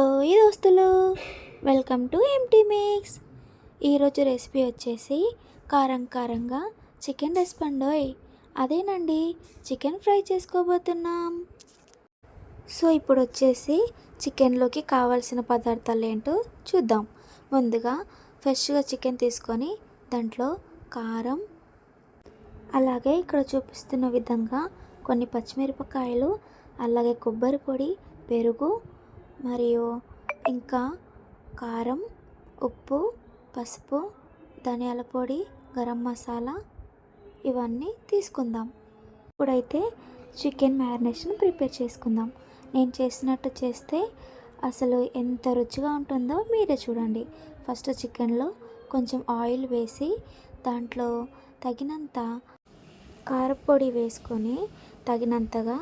ఓయ్ దోస్తులు welcome to MT mix. ఈరోజు రెసిపీ వచ్చేసి కారం కారంగా చికెన్ రెస్పాండోయ్ అదేనండి చికెన్ ఫ్రై చేసుకోబోతున్నాం. సో ఇప్పుడు వచ్చేసి చికెన్లోకి కావాల్సిన పదార్థాలు ఏంటో చూద్దాం. ముందుగా ఫ్రెష్గా చికెన్ తీసుకొని దాంట్లో కారం అలాగే ఇక్కడ చూపిస్తున్న విధంగా కొన్ని పచ్చిమిరపకాయలు అలాగే కొబ్బరి పొడి పెరుగు మరియు ఇంకా కారం ఉప్పు పసుపు ధనియాల పొడి గరం మసాలా ఇవన్నీ తీసుకుందాం. ఇప్పుడైతే చికెన్ మ్యారినేషన్ ప్రిపేర్ చేసుకుందాం. నేను చేసినట్టు చేస్తే అసలు ఎంత రుచిగా ఉంటుందో మీరే చూడండి. ఫస్ట్ చికెన్లో కొంచెం ఆయిల్ వేసి దాంట్లో తగినంత కారపొడి వేసుకొని తగినంతగా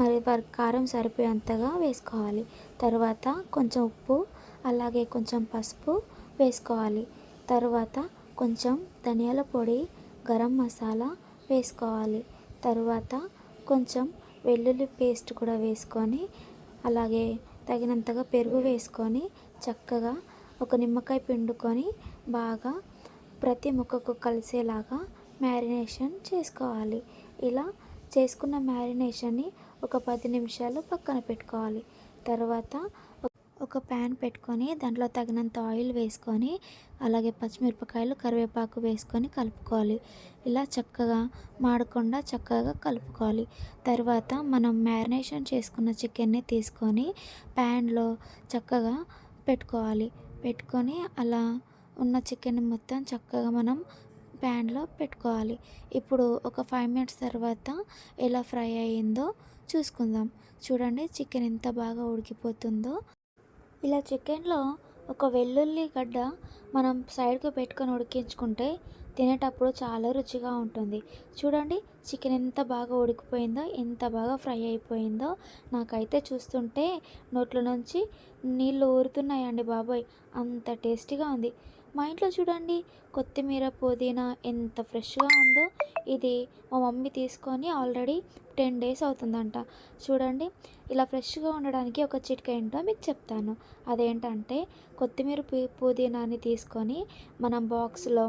మరి కారం సరిపోయేంతగా వేసుకోవాలి. తర్వాత కొంచెం ఉప్పు అలాగే కొంచెం పసుపు వేసుకోవాలి. తర్వాత కొంచెం ధనియాల పొడి గరం మసాలా వేసుకోవాలి. తర్వాత కొంచెం వెల్లుల్లి పేస్ట్ కూడా వేసుకొని అలాగే తగినంతగా పెరుగు వేసుకొని చక్కగా ఒక నిమ్మకాయ పిండుకొని బాగా ప్రతి ముక్కకు కలిసేలాగా మ్యారినేషన్ చేసుకోవాలి. ఇలా చేసుకున్న మ్యారినేషన్ని ఒక పది నిమిషాలు పక్కన పెట్టుకోవాలి. తర్వాత ఒక ప్యాన్ పెట్టుకొని దాంట్లో తగినంత ఆయిల్ వేసుకొని అలాగే పచ్చిమిరపకాయలు కరివేపాకు వేసుకొని కలుపుకోవాలి. ఇలా చక్కగా మాడకుండా చక్కగా కలుపుకోవాలి. తర్వాత మనం మ్యారినేషన్ చేసుకున్న చికెన్ని తీసుకొని ప్యాన్లో చక్కగా పెట్టుకోవాలి. పెట్టుకొని అలా ఉన్న చికెన్ మొత్తం చక్కగా మనం ప్యాన్లో పెట్టుకోవాలి. ఇప్పుడు ఒక ఫైవ్ మినిట్స్ తర్వాత ఎలా ఫ్రై అయ్యిందో చూసుకుందాం. చూడండి చికెన్ ఎంత బాగా ఉడికిపోతుందో. ఇలా చికెన్లో ఒక వెల్లుల్లి గడ్డ మనం సైడ్కి పెట్టుకొని ఉడికించుకుంటే తినేటప్పుడు చాలా రుచిగా ఉంటుంది. చూడండి చికెన్ ఎంత బాగా ఉడికిపోయిందో ఎంత బాగా ఫ్రై అయిపోయిందో నాకైతే చూస్తుంటే నోట్లో నుంచి నీళ్ళు ఊరుతున్నాయండి బాబోయ్. అంత టేస్టీగా ఉంది. మా ఇంట్లో చూడండి కొత్తిమీర పుదీనా ఎంత ఫ్రెష్గా ఉందో. ఇది మా మమ్మీ తీసుకొని ఆల్రెడీ టెన్ డేస్ అవుతుందంట. చూడండి ఇలా ఫ్రెష్గా ఉండడానికి ఒక చిట్కా ఏంటో మీకు చెప్తాను. అదేంటంటే కొత్తిమీర పుదీనాని తీసుకొని మనం బాక్స్లో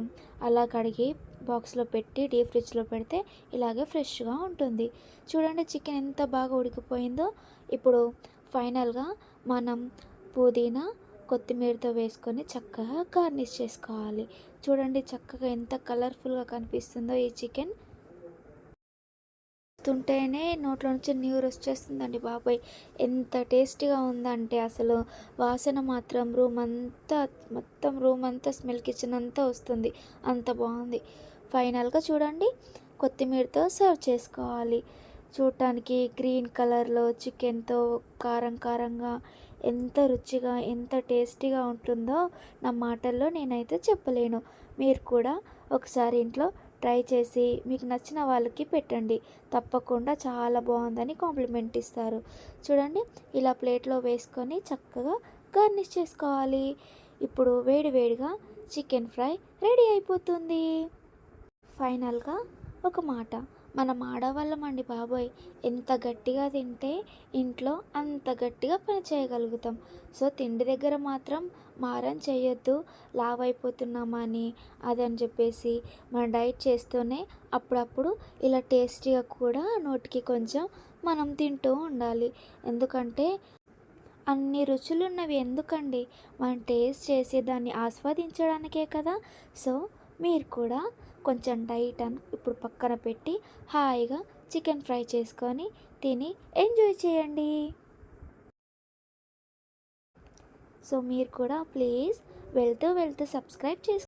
అలా కడిగి బాక్స్లో పెట్టి డీప్ ఫ్రిడ్జ్లో పెడితే ఇలాగే ఫ్రెష్గా ఉంటుంది. చూడండి చికెన్ ఎంత బాగా ఉడికిపోయిందో. ఇప్పుడు ఫైనల్గా మనం పుదీనా కొత్తిమీరతో వేసుకొని చక్కగా గార్నిష్ చేసుకోవాలి. చూడండి చక్కగా ఎంత కలర్ఫుల్గా కనిపిస్తుందో ఈ చికెన్. తింటేనే నోట్లో నుంచి నీరు వచ్చేస్తుందండి బాబాయ్. ఎంత టేస్టీగా ఉందంటే అసలు. వాసన మాత్రం రూమ్ అంతా మొత్తం రూమ్ అంతా స్మెల్ కిచెన్ అంతా వస్తుంది. అంత బాగుంది. ఫైనల్గా చూడండి. కొత్తిమీరతో సర్వ్ చేసుకోవాలి. చూడటానికి గ్రీన్ కలర్లో చికెన్తో కారం కారంగా ఎంత రుచిగా ఎంత టేస్టీగా ఉంటుందో నా మాటల్లో నేనైతే చెప్పలేను. మీరు కూడా ఒకసారి ఇంట్లో ట్రై చేసి మీకు నచ్చిన వాళ్ళకి పెట్టండి. తప్పకుండా చాలా బాగుందని కాంప్లిమెంట్ ఇస్తారు. చూడండి ఇలా ప్లేట్లో వేసుకొని చక్కగా గార్నిష్ చేసుకోవాలి. ఇప్పుడు వేడివేడిగా చికెన్ ఫ్రై రెడీ అయిపోతుంది. ఫైనల్గా ఒక మాట. మనం ఆడవాళ్ళమండి బాబోయ్. ఎంత గట్టిగా తింటే ఇంట్లో అంత గట్టిగా పని చేయగలుగుతాం. సో తిండి దగ్గర మాత్రం మారం చేయొద్దు. లావ్ అయిపోతున్నామని అదని చెప్పేసి మన డైట్ చేస్తూనే అప్పుడప్పుడు ఇలా టేస్టీగా కూడా నోటికి కొంచెం మనం తింటూ ఉండాలి. ఎందుకంటే అన్ని రుచులున్నవి ఎందుకండి? మనం టేస్ట్ చేసి దాన్ని ఆస్వాదించడానికే కదా. సో మీరు కూడా కొంచెం డైట్ అని ఇప్పుడు పక్కన పెట్టి హాయిగా చికెన్ ఫ్రై చేసుకొని తిని ఎంజాయ్ చేయండి. సో మీరు కూడా ప్లీజ్ వెళ్తూ వెళ్తూ సబ్స్క్రైబ్ చేసుకో